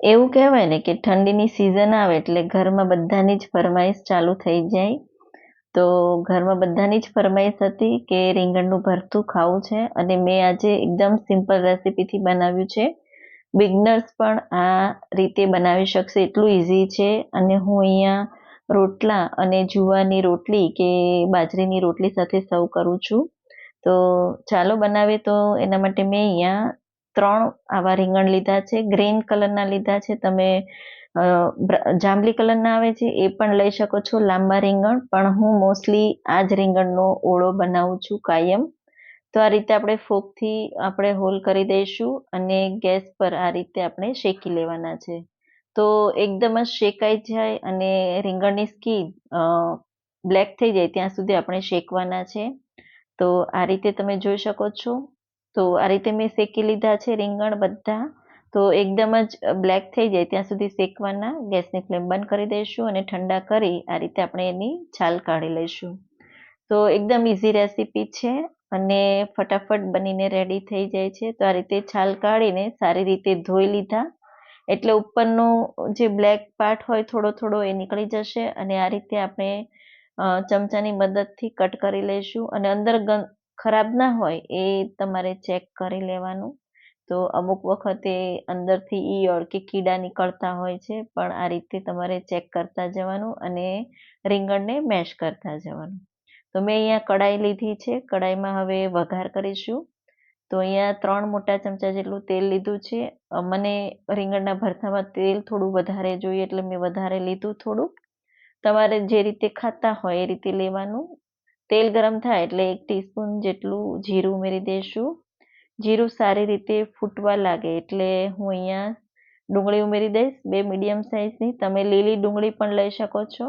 એવું કહેવાય ને કે ઠંડીની સિઝન આવે એટલે ઘરમાં બધાની જ ફરમાઈશ ચાલુ થઈ જાય. તો ઘરમાં બધાની જ ફરમાઈશ હતી કે રીંગણનું ભરતું ખાવું છે અને મેં આજે એકદમ સિમ્પલ રેસીપીથી બનાવ્યું છે. બિગનર્સ પણ આ રીતે બનાવી શકશે એટલું ઇઝી છે. અને હું અહીંયા રોટલા અને જુવારની રોટલી કે બાજરીની રોટલી સાથે સર્વ કરું છું. તો ચાલો બનાવે તો એના માટે મેં અહીંયા ત્રણ આવા રીંગણ લીધા છે. ગ્રીન કલરના લીધા છે. તમે જાંબલી કલરના આવે છે એ પણ લઈ શકો છો લાંબા રીંગણ. પણ હું મોસ્ટલી આ જ રીંગણનો ઓળો બનાવું છું કાયમ. તો આ રીતે આપણે ફોકથી આપણે હોલ કરી દઈશું અને ગેસ પર આ રીતે આપણે શેકી લેવાના છે. તો એકદમ જ શેકાઈ જાય અને રીંગણની સ્કીન બ્લેક થઈ જાય ત્યાં સુધી આપણે શેકવાના છે. તો આ રીતે તમે જોઈ શકો છો. તો આ રીતે મેં શેકી લીધા છે રીંગણ બધા. તો એકદમ જ બ્લેક થઈ જાય ત્યાં સુધી શેકવાના. ગેસની ફ્લેમ બંધ કરી દઈશું અને ઠંડા કરી આ રીતે આપણે એની છાલ કાઢી લઈશું. તો એકદમ ઇઝી રેસીપી છે અને ફટાફટ બનીને રેડી થઈ જાય છે. તો આ રીતે છાલ કાઢીને સારી રીતે ધોઈ લીધા. એટલે ઉપરનો જે બ્લેક પાર્ટ હોય થોડો થોડો એ નીકળી જશે અને આ રીતે આપણે ચમચાની મદદથી કટ કરી લઈશું. અને અંદર ખરાબ ના હોય એ તમારે ચેક કરી લેવાનું. તો અમુક વખતે અંદરથી ઈયળ કે કીડા નીકળતા હોય છે, પણ આ રીતે તમારે ચેક કરતા જવાનું અને રીંગણને મેશ કરતા જવાનું. તો મેં અહીંયા કડાઈ લીધી છે કડાઈમાં હવે વઘાર કરીશું. તો અહીંયા ત્રણ મોટા ચમચા જેટલું તેલ લીધું છે. મને રીંગણના ભરથામાં તેલ થોડું વધારે જોઈએ એટલે મેં વધારે લીધું થોડું તમારે જે રીતે ખાતા હોય એ રીતે લેવાનું. તેલ ગરમ થાય એટલે એક ટીસ્પૂન જેટલું જીરું ઉમેરી દઈશું જીરું સારી રીતે ફૂટવા લાગે એટલે હું અહીંયા ડુંગળી ઉમેરી દઈશ, બે મીડિયમ સાઇઝની. તમે લીલી ડુંગળી પણ લઈ શકો છો.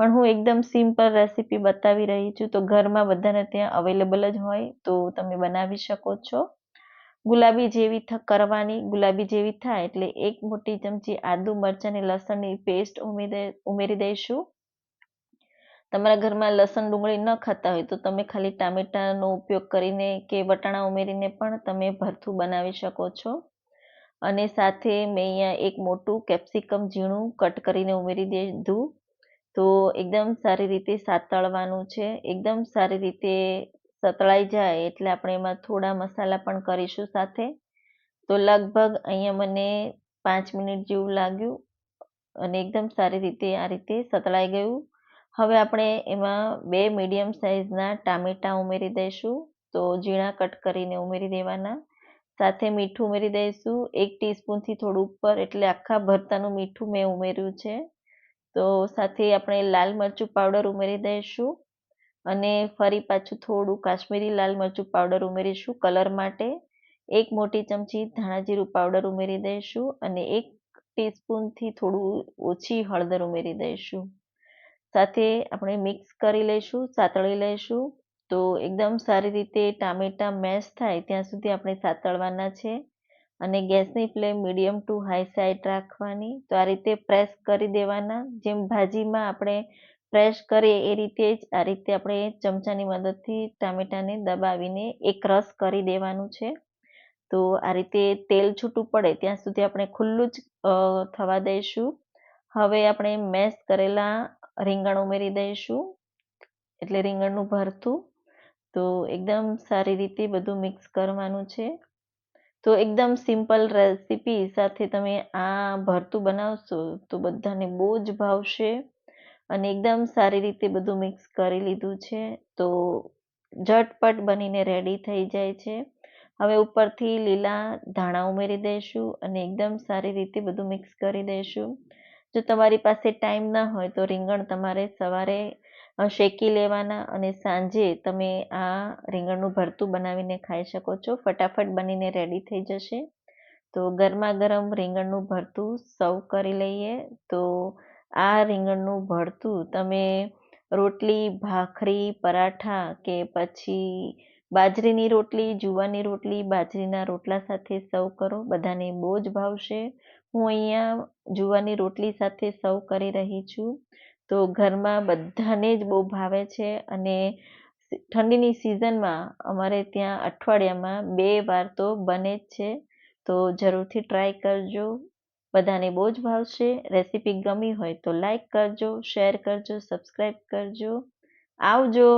પણ હું એકદમ સિમ્પલ રેસીપી બતાવી રહી છું તો ઘરમાં બધાને ત્યાં અવેલેબલ જ હોય તો તમે બનાવી શકો છો. ગુલાબી જેવી કરવાની ગુલાબી જેવી થાય એટલે એક મોટી ચમચી આદુ મરચાં લસણની પેસ્ટ ઉમેરી દઈશું. તમારા ઘરમાં લસણ ડુંગળી ન ખાતા હોય તો તમે ખાલી ટામેટાનો ઉપયોગ કરીને કે વટાણા ઉમેરીને પણ તમે ભરથું બનાવી શકો છો. અને સાથે મેં અહીંયા એક મોટું કેપ્સિકમ ઝીણું કટ કરીને ઉમેરી દીધું. તો એકદમ સારી રીતે સાતળવાનું છે. એકદમ સારી રીતે સતળાઈ જાય એટલે આપણે એમાં થોડા મસાલા પણ કરીશું સાથે. તો લગભગ અહીંયા મને પાંચ મિનિટ જેવું લાગ્યું અને એકદમ સારી રીતે આ રીતે સતળાઈ ગયું. હવે આપણે એમાં બે મીડિયમ સાઇઝના ટામેટાં ઉમેરી દઈશું. તો ઝીણા કટ કરીને ઉમેરી દેવાના. સાથે મીઠું ઉમેરી દઈશું. એક ટીસ્પૂનથી થોડું ઉપર એટલે આખા ભરતાનું મીઠું મેં ઉમેર્યું છે. તો સાથે આપણે લાલ મરચું પાવડર ઉમેરી દઈશું. અને ફરી પાછું થોડું કાશ્મીરી લાલ મરચું પાવડર ઉમેરીશું કલર માટે. એક મોટી ચમચી ધાણા જીરું પાવડર ઉમેરી દઈશું. અને એક ટીસ્પૂનથી થોડું ઓછી હળદર ઉમેરી દઈશું. સાથે આપણે મિક્સ કરી લઈશું, સાતળી લઈશું. તો એકદમ સારી રીતે ટામેટાં મેશ થાય ત્યાં સુધી આપણે સાતળવાના છે. અને ગેસની flame medium to high side રાખવાની. તો આ રીતે પ્રેસ કરી દેવાના. જેમ ભાજીમાં આપણે પ્રેસ કરીએ એ રીતે જ આ રીતે આપણે ચમચાની મદદથી ટામેટાને દબાવીને એક રસ કરી દેવાનું છે. તો આ રીતે તેલ છૂટું પડે ત્યાં સુધી આપણે ખુલ્લું જ થવા દઈશું. હવે આપણે મેશ કરેલા રીંગણ ઉમેરી દઈશું. એટલે રીંગણનું ભરતું. તો એકદમ સારી રીતે બધું મિક્સ કરવાનું છે. તો એકદમ સિમ્પલ રેસીપી સાથે તમે આ ભરતું બનાવશો તો બધાને બહુ જ ભાવશે. અને એકદમ સારી રીતે બધું મિક્સ કરી લીધું છે. તો ઝટપટ બનીને રેડી થઈ જાય છે. હવે ઉપરથી લીલા ધાણા ઉમેરી દઈશું અને એકદમ સારી રીતે બધું મિક્સ કરી દઈશું. જો તમારી પાસે ટાઈમ ના હોય તો રીંગણ તમારે સવારે શેકી લેવાના અને સાંજે તમે આ રીંગણનું ભરતું બનાવીને ખાઈ શકો છો. ફટાફટ બનીને રેડી થઈ જશે. તો ગરમા ગરમ રીંગણનું ભરતું સર્વ કરી લઈએ. તો આ રીંગણનું ભરતું તમે રોટલી, ભાખરી, પરાઠા કે પછી બાજરીની રોટલી જુવારની રોટલી, બાજરીના રોટલા સાથે સર્વ કરો. બધાને બહુ જ ભાવશે. હું અહીંયા જુવારની રોટલી સાથે સર્વ કરી રહી છું. તો ઘરમાં બધાને જ બહુ ભાવે છે અને ઠંડીની સિઝનમાં અમારે ત્યાં અઠવાડિયામાં બે વાર તો બને જ છે. તો જરૂરથી ટ્રાય કરજો. બધાને બહુ જ ભાવશે. રેસીપી ગમી હોય તો લાઈક કરજો, શેર કરજો, સબસ્ક્રાઈબ કરજો. આવજો.